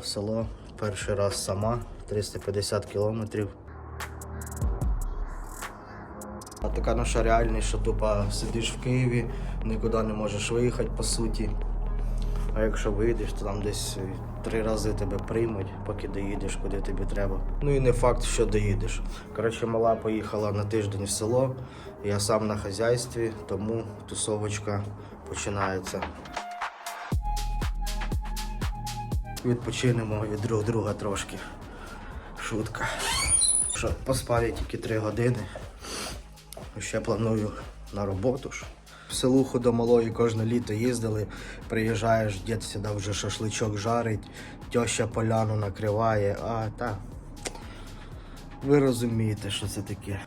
в село. Перший раз сама, 350 кілометрів. А така наша реальність, що тупо сидиш в Києві, нікуди не можеш виїхати по суті. А якщо вийдеш, то там десь три рази тебе приймуть, поки доїдеш, куди тобі треба. Ну і не факт, що доїдеш. Коротше, мала поїхала на тиждень в село. Я сам на хазяйстві, тому тусовочка починається. Відпочинемо від друг друга трошки. Шутка. Що, поспав я тільки три години. Ще планую на роботу ж. В селуху до малої кожне літо їздили. Приїжджаєш, дід сюди вже шашличок жарить, тьоща поляну накриває, а та. Ви розумієте, що це таке.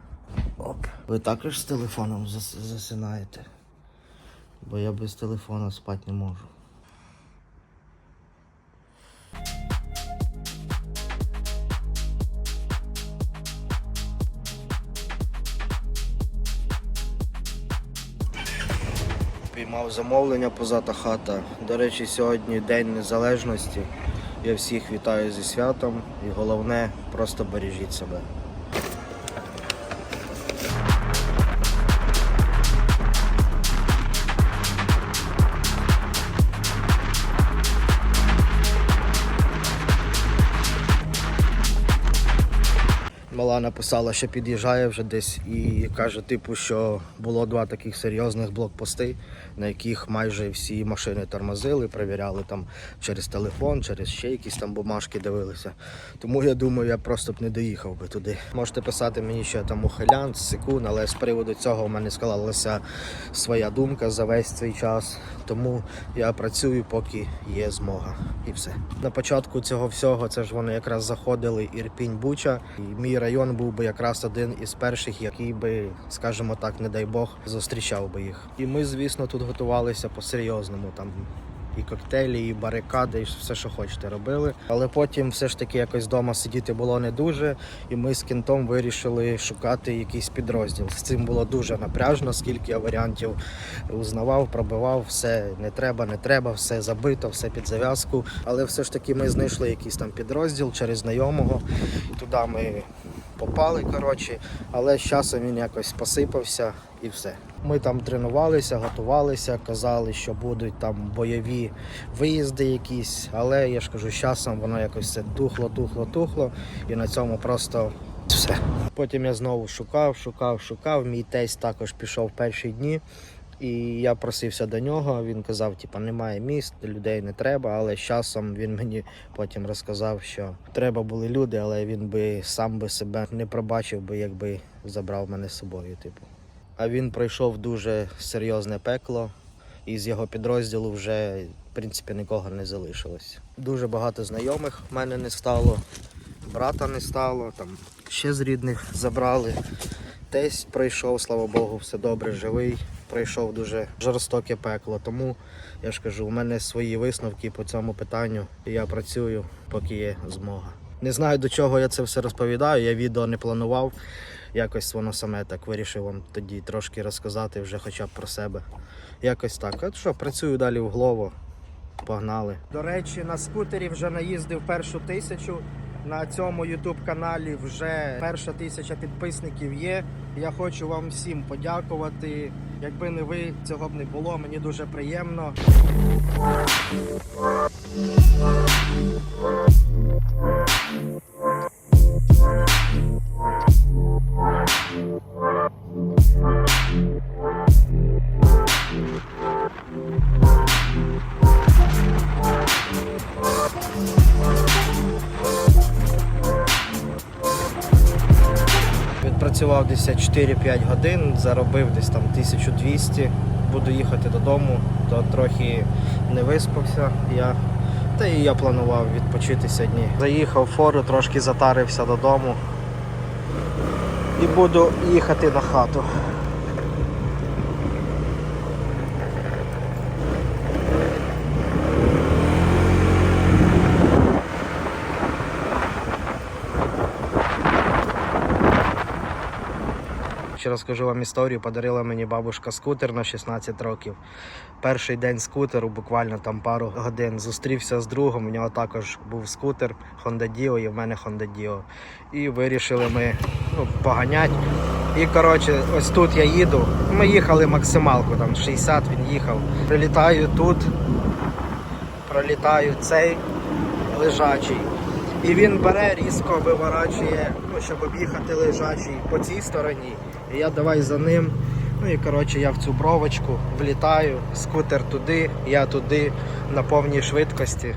Оп. Ви також з телефоном засинаєте? Бо я без телефона спати не можу. Піймав замовлення позата хата. До речі, сьогодні День Незалежності. Я всіх вітаю зі святом і головне, просто бережіть себе. Мала написала, що під'їжджає вже десь і каже, типу, що було два таких серйозних блокпости, на яких майже всі машини тормозили, перевіряли там через телефон, через ще якісь там бумажки дивилися. Тому я думаю, я просто б не доїхав би туди. Можете писати мені, що я там ухилянт, секунд, але з приводу цього в мене склалася своя думка за весь цей час. Тому я працюю, поки є змога. І все. На початку цього всього це ж вони якраз заходили Ірпінь Буча. І мій район був би якраз один із перших, який би, скажімо так, не дай Бог, зустрічав би їх. І ми, звісно, тут готувалися по-серйозному. Там і коктейлі, і барикади, і все, що хочете, робили. Але потім все ж таки якось вдома сидіти було не дуже, і ми з кінтом вирішили шукати якийсь підрозділ. З цим було дуже напряжно, скільки я варіантів узнавав, пробивав, все не треба, не треба, все забито, все під зав'язку. Але все ж таки ми знайшли якийсь там підрозділ через знайомого. І туди ми попали, коротше, але з часом він якось посипався і все. Ми там тренувалися, готувалися, казали, що будуть там бойові виїзди якісь, але я ж кажу, з часом воно якось все тухло, тухло, тухло, і на цьому просто все. Потім я знову шукав, шукав, шукав. Мій тесть також пішов в перші дні. І я просився до нього. Він казав, типа, немає міст, людей не треба. Але з часом він мені потім розказав, що треба були люди, але він би сам би себе не пробачив би, якби забрав мене з собою. Типу. А він пройшов дуже серйозне пекло, і з його підрозділу вже в принципі нікого не залишилось. Дуже багато знайомих в мене не стало, брата не стало, там ще з рідних забрали. Тесть пройшов, слава Богу, все добре, живий. Пройшов дуже жорстоке пекло. Тому я ж кажу, у мене свої висновки по цьому питанню. І я працюю, поки є змога. Не знаю до чого я це все розповідаю. Я відео не планував. Якось воно саме так вирішив вам тоді трошки розказати вже хоча б про себе. Якось так. От що, працюю далі в голову. Погнали. До речі, на скутері вже наїздив першу тисячу. На цьому YouTube каналі вже перша тисяча підписників є. Я хочу вам всім подякувати. Якби не ви, цього б не було. Мені дуже приємно. Відпрацював десь 4-5 годин, заробив десь там 1200. Буду їхати додому, то трохи не виспався я. Та і я планував відпочитися дні. Заїхав в фору, трошки затарився додому і буду їхати на хату. Речі, розкажу вам історію. Подарила мені бабушка скутер на 16 років. Перший день скутеру, буквально там пару годин, зустрівся з другом. У нього також був скутер Honda Dio і в мене Honda Dio. І вирішили ми ну, поганяти. І коротше, ось тут я їду. Ми їхали максималку, там 60 він їхав. Прилітаю тут, пролітаю цей лежачий. І він бере, різко виворачує, ну, щоб об'їхати лежачий по цій стороні. І я давай за ним. Ну і коротше я в цю бровочку влітаю, скутер туди, я туди на повній швидкості.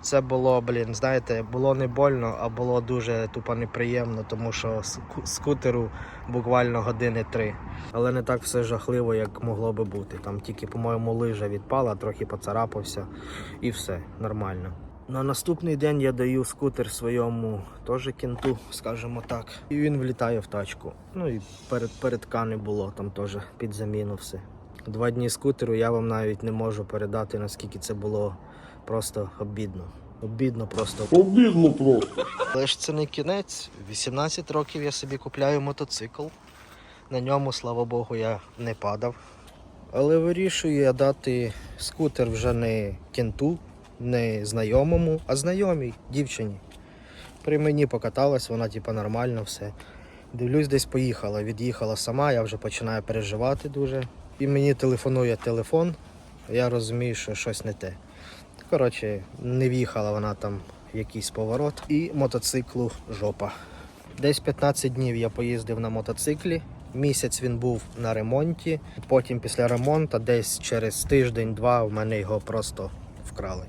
Це було, блін, знаєте, було не больно, а було дуже тупо неприємно, тому що скутеру буквально години три. Але не так все жахливо, як могло би бути. Там тільки, по-моєму, лижа відпала, трохи поцарапався і все нормально. На наступний день я даю скутер своєму теж кінту, скажімо так. І він влітає в тачку. Ну і перед, передка не було, там теж під заміну все. Два дні скутеру я вам навіть не можу передати, наскільки це було просто обідно. Обідно просто. Обідно просто. Але ж це не кінець. 18 років я собі купляю мотоцикл. На ньому, слава Богу, я не падав. Але вирішую я дати скутер вже не кенту, не знайомому, а знайомій дівчині. При мені покаталась, вона типа нормально все. Дивлюсь, десь поїхала. Від'їхала сама, я вже починаю переживати дуже. І мені телефонує телефон. Я розумію, що щось не те. Коротше, не в'їхала вона там в якийсь поворот. І мотоциклу жопа. Десь 15 днів я поїздив на мотоциклі. Місяць він був на ремонті. Потім після ремонту, десь через тиждень-два, в мене його просто вкрали.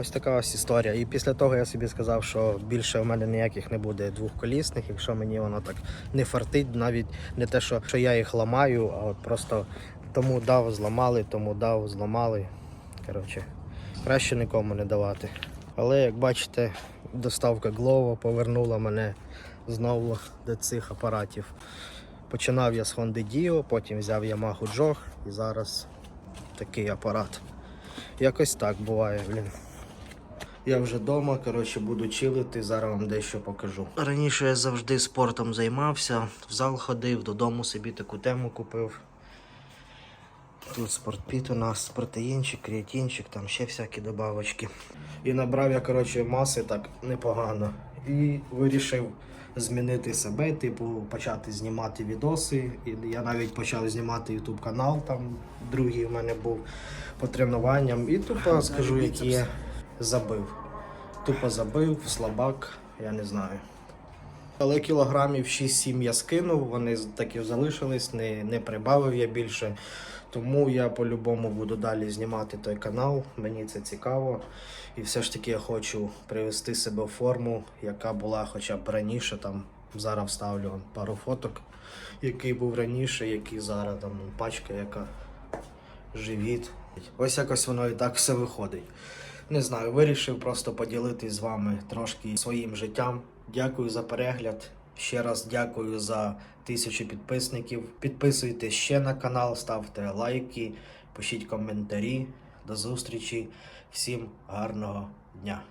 Ось така ось історія. І після того я собі сказав, що більше в мене ніяких не буде двохколісних, якщо мені воно так не фартить, навіть не те, що, що я їх ламаю, а от просто тому дав, зламали, тому дав, зламали. Коротше, краще нікому не давати. Але як бачите, доставка Glovo повернула мене знову до цих апаратів. Починав я з Honda Dio, потім взяв Yamaha Jog і зараз такий апарат. Якось так буває, блін. Я вже вдома, коротше, буду чилити, зараз вам дещо покажу. Раніше я завжди спортом займався, в зал ходив, додому собі таку тему купив. Тут спортпіт у нас, протеїнчик, креатинчик, там ще всякі добавочки. І набрав я, коротше, маси так непогано. І вирішив змінити себе, типу, почати знімати відоси. І я навіть почав знімати YouTube канал, там другий в мене був по тренуванням. І тупо скажу, які я забив. Тупо забив, слабак, я не знаю. Але кілограмів 6-7 я скинув, вони так і залишились, не, не прибавив я більше. Тому я по-любому буду далі знімати той канал. Мені це цікаво. І все ж таки я хочу привести себе в форму, яка була хоча б раніше. Там зараз вставлю пару фоток, який був раніше, який зараз там пачка, яка живіт. Ось якось воно і так все виходить. Не знаю, вирішив просто поділитись з вами трошки своїм життям. Дякую за перегляд. Ще раз дякую за тисячу підписників. Підписуйтесь ще на канал, ставте лайки, пишіть коментарі. До зустрічі. Всім гарного дня.